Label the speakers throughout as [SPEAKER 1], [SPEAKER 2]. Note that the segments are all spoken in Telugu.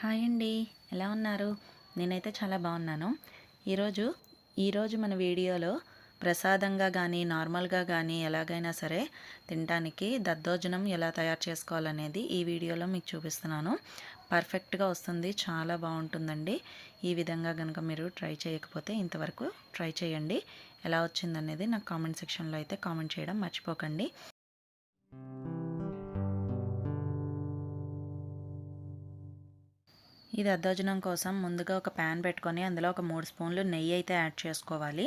[SPEAKER 1] హాయ్ అండి. ఎలా ఉన్నారు? నేనైతే చాలా బాగున్నాను. ఈరోజు ఈరోజు మన వీడియోలో ప్రసాదంగా కానీ నార్మల్గా కానీ ఎలాగైనా సరే తినడానికి దద్దోజనం ఎలా తయారు చేసుకోవాలనేది ఈ వీడియోలో మీకు చూపిస్తున్నాను. పర్ఫెక్ట్గా వస్తుంది. చాలా బాగుంటుందండి. ఈ విధంగా కనుక మీరు ట్రై చేయకపోతే ఇంతవరకు ట్రై చేయండి. ఎలా వచ్చిందనేది నాకు కామెంట్ సెక్షన్లో అయితే కామెంట్ చేయడం మర్చిపోకండి. ఇది అద్దోజనం కోసం ముందుగా ఒక ప్యాన్ పెట్టుకొని అందులో ఒక మూడు స్పూన్లు నెయ్యి అయితే యాడ్ చేసుకోవాలి.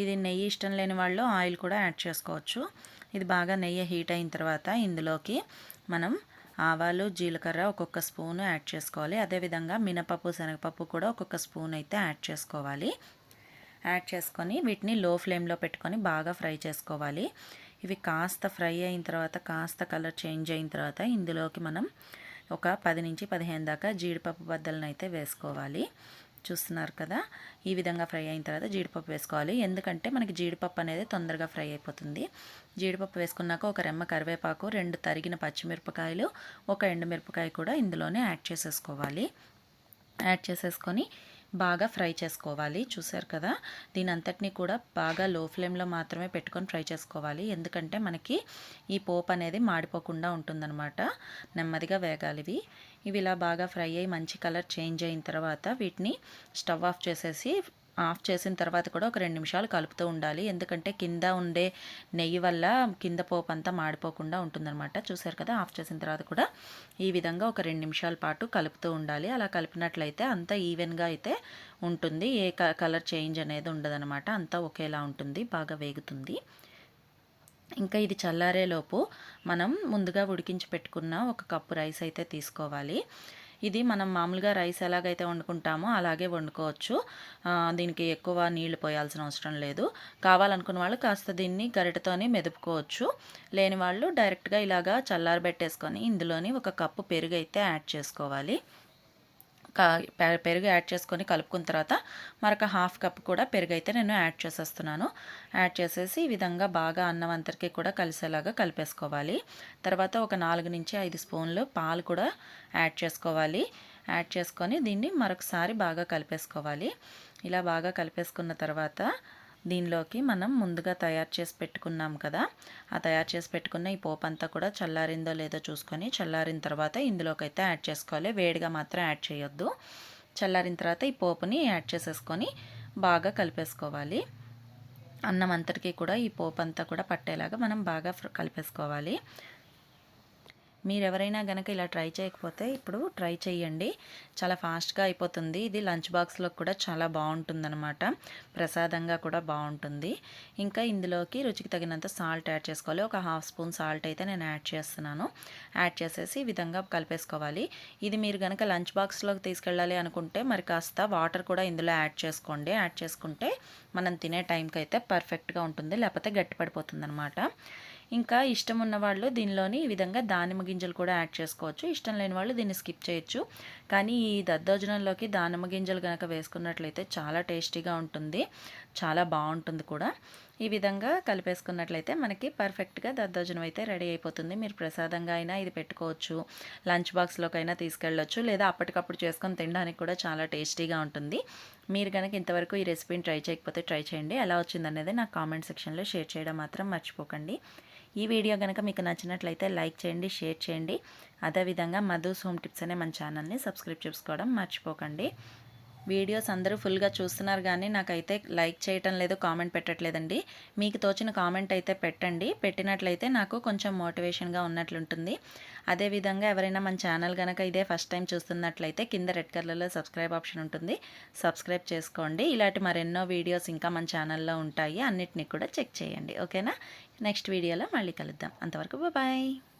[SPEAKER 1] ఇది నెయ్యి ఇష్టం లేని వాళ్ళు ఆయిల్ కూడా యాడ్ చేసుకోవచ్చు. ఇది బాగా నెయ్యి హీట్ అయిన తర్వాత ఇందులోకి మనం ఆవాలు జీలకర్ర ఒక్కొక్క స్పూన్ యాడ్ చేసుకోవాలి. అదేవిధంగా మినపప్పు శనగపప్పు కూడా ఒక్కొక్క స్పూన్ అయితే యాడ్ చేసుకోవాలి. యాడ్ చేసుకొని వీటిని లో ఫ్లేమ్లో పెట్టుకొని బాగా ఫ్రై చేసుకోవాలి. ఇవి కాస్త ఫ్రై అయిన తర్వాత కాస్త కలర్ చేంజ్ అయిన తర్వాత ఇందులోకి మనం ఒక పది నుంచి పదిహేను దాకా జీడిపప్పు బద్దలను అయితే వేసుకోవాలి. చూస్తున్నారు కదా? ఈ విధంగా ఫ్రై అయిన తర్వాత జీడిపప్పు వేసుకోవాలి. ఎందుకంటే మనకి జీడిపప్పు అనేది తొందరగా ఫ్రై అయిపోతుంది. జీడిపప్పు వేసుకున్నాక ఒక రెమ్మ కరివేపాకు రెండు తరిగిన పచ్చిమిరపకాయలు ఒక ఎండుమిరపకాయ కూడా ఇందులోనే యాడ్ చేసేసుకోవాలి. యాడ్ చేసేసుకొని బాగా ఫ్రై చేసుకోవాలి. చూసారు కదా? దీని అంతటినీ కూడా బాగా లో ఫ్లేమ్లో మాత్రమే పెట్టుకొని ఫ్రై చేసుకోవాలి. ఎందుకంటే మనకి ఈ పోపు అనేది మాడిపోకుండా ఉంటుందన్నమాట. నెమ్మదిగా వేగాలి ఇవి. ఇవి ఇలా బాగా ఫ్రై అయ్యి మంచి కలర్ చేంజ్ అయిన తర్వాత వీటిని స్టవ్ ఆఫ్ చేసేసి ఆఫ్ చేసిన తర్వాత కూడా ఒక రెండు నిమిషాలు కలుపుతూ ఉండాలి. ఎందుకంటే కింద ఉండే నెయ్యి వల్ల కింద పోపు అంతా మాడిపోకుండా ఉంటుందన్నమాట. చూసారు కదా ఆఫ్ చేసిన తర్వాత కూడా ఈ విధంగా ఒక రెండు నిమిషాల పాటు కలుపుతూ ఉండాలి. అలా కలిపినట్లయితే అంతా ఈవెన్గా అయితే ఉంటుంది. ఏ కలర్ చేంజ్ అనేది ఉండదనమాట అంతా ఒకేలా ఉంటుంది బాగా వేగుతుంది. ఇంకా ఇది చల్లారేలోపు మనం ముందుగా ఉడికించి పెట్టుకున్న ఒక కప్పు రైస్ అయితే తీసుకోవాలి. ఇది మనం మామూలుగా రైస్ ఎలాగైతే వండుకుంటామో అలాగే వండుకోవచ్చు. దీనికి ఎక్కువ నీళ్ళు పోయాల్సిన అవసరం లేదు. కావాలనుకున్న వాళ్ళు కాస్త దీన్ని గరిటతోనే మెదుపుకోవచ్చు. లేని వాళ్ళు డైరెక్ట్గా ఇలాగా చల్లారబెట్టేసుకొని ఇందులోని ఒక కప్పు పెరుగు అయితే యాడ్ చేసుకోవాలి. పెరుగు యాడ్ చేసుకొని కలుపుకున్న తర్వాత మరొక హాఫ్ కప్ కూడా పెరుగు అయితే నేను యాడ్ చేసేస్తున్నాను. యాడ్ చేసేసి ఈ విధంగా బాగా అన్నం అంతరికి కూడా కలిసేలాగా కలిపేసుకోవాలి. తర్వాత ఒక నాలుగు నుంచి ఐదు స్పూన్లు పాలు కూడా యాడ్ చేసుకోవాలి. యాడ్ చేసుకొని దీన్ని మరొకసారి బాగా కలిపేసుకోవాలి. ఇలా బాగా కలిపేసుకున్న తర్వాత దీనిలోకి మనం ముందుగా తయారు చేసి పెట్టుకున్నాం కదా. ఆ తయారు చేసి పెట్టుకున్న ఈ పోపు అంతా కూడా చల్లారిందో లేదో చూసుకొని చల్లారిన తర్వాత ఇందులోకి అయితే యాడ్ చేసుకోవాలి. వేడిగా మాత్రం యాడ్ చేయొద్దు. చల్లారిన తర్వాత ఈ పోపుని యాడ్ చేసేసుకొని బాగా కలిపేసుకోవాలి. అన్నం అంతటికీ కూడా ఈ పోపు అంతా కూడా పట్టేలాగా మనం బాగా కలిపేసుకోవాలి. మీరు ఎవరైనా కనుక ఇలా ట్రై చేయకపోతే ఇప్పుడు ట్రై చేయండి చాలా ఫాస్ట్గా అయిపోతుంది. ఇది లంచ్ బాక్స్లో కూడా చాలా బాగుంటుందన్నమాట. ప్రసాదంగా కూడా బాగుంటుంది. ఇంకా ఇందులోకి రుచికి తగినంత సాల్ట్ యాడ్ చేసుకోవాలి. ఒక హాఫ్ స్పూన్ సాల్ట్ అయితే నేను యాడ్ చేస్తున్నాను. యాడ్ చేసేసి ఈ విధంగా కలిపేసుకోవాలి. ఇది మీరు కనుక లంచ్ బాక్స్లోకి తీసుకెళ్ళాలి అనుకుంటే మరి కాస్త వాటర్ కూడా ఇందులో యాడ్ చేసుకోండి. యాడ్ చేసుకుంటే మనం తినే టైంకి అయితే పర్ఫెక్ట్గా ఉంటుంది. లేకపోతే గట్టిపడిపోతుంది అనమాట ఇంకా ఇష్టం ఉన్న వాళ్ళు దీనిలోని ఈ విధంగా దానిమ్మ గింజలు కూడా యాడ్ చేసుకోవచ్చు. ఇష్టం లేని వాళ్ళు దీన్ని స్కిప్ చేయొచ్చు. కానీ ఈ దద్దోజనంలోకి దానిమ్మ గింజలు కనుక వేసుకున్నట్లయితే చాలా టేస్టీగా ఉంటుంది. చాలా బాగుంటుంది కూడా. ఈ విధంగా కలిపేసుకున్నట్లయితే మనకి పర్ఫెక్ట్గా దద్దోజనం అయితే రెడీ అయిపోతుంది. మీరు ప్రసాదంగా అయినా ఇది పెట్టుకోవచ్చు. లంచ్ బాక్స్లోకైనా తీసుకెళ్ళొచ్చు. లేదా అప్పటికప్పుడు చేసుకొని తినడానికి కూడా చాలా టేస్టీగా ఉంటుంది. మీరు కనుక ఇంతవరకు ఈ రెసిపీని ట్రై చేయకపోతే ట్రై చేయండి. ఎలా వచ్చిందనేది నాకు కామెంట్ సెక్షన్లో షేర్ చేయడం మాత్రం మర్చిపోకండి. ఈ వీడియో కనుక మీకు నచ్చినట్లయితే లైక్ చేయండి షేర్ చేయండి. అదేవిధంగా మధుస్ హోమ్ టిప్స్ అనే మన ఛానల్ని సబ్స్క్రైబ్ చేసుకోవడం మర్చిపోకండి. వీడియోస్ అందరూ ఫుల్గా చూస్తున్నారు కానీ నాకైతే లైక్ చేయటం లేదు కామెంట్ పెట్టట్లేదండి. మీకు తోచిన కామెంట్ అయితే పెట్టండి. పెట్టినట్లయితే నాకు కొంచెం మోటివేషన్గా ఉన్నట్లుంటుంది. అదేవిధంగా ఎవరైనా మన ఛానల్ కనుక ఇదే ఫస్ట్ టైం చూస్తున్నట్లయితే కింద రెడ్ కలర్లో సబ్స్క్రైబ్ ఆప్షన్ ఉంటుంది. సబ్స్క్రైబ్ చేసుకోండి. ఇలాంటి మరెన్నో వీడియోస్ ఇంకా మన ఛానల్లో ఉంటాయి. అన్నిటినీ కూడా చెక్ చేయండి. ఓకేనా? నెక్స్ట్ వీడియోలో మళ్ళీ కలుద్దాం. అంతవరకు బాయ్